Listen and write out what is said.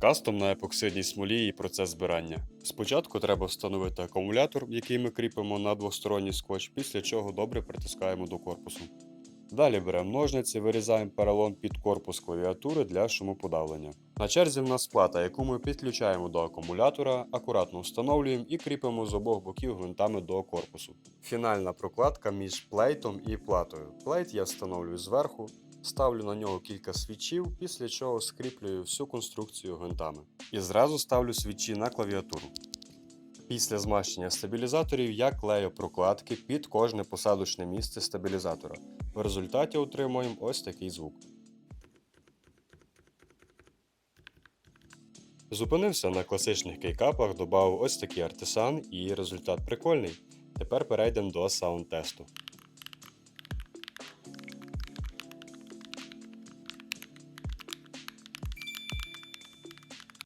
Кастом на епоксидній смолі і процес збирання. Спочатку треба встановити акумулятор, який ми кріпимо на двосторонній скотч, після чого добре притискаємо до корпусу. Далі беремо ножниці, вирізаємо поролон під корпус клавіатури для шумоподавлення. На черзі в нас плата, яку ми підключаємо до акумулятора, акуратно встановлюємо і кріпимо з обох боків гвинтами до корпусу. Фінальна прокладка між плейтом і платою. Плейт я встановлюю зверху, ставлю на нього кілька свічів, після чого скріплюю всю конструкцію гвинтами. І зразу ставлю свічі на клавіатуру. Після змащення стабілізаторів я клею прокладки під кожне посадочне місце стабілізатора. В результаті отримуємо ось такий звук. Зупинився на класичних кейкапах, додав ось такий артисан і результат прикольний. Тепер перейдемо до саунд-тесту.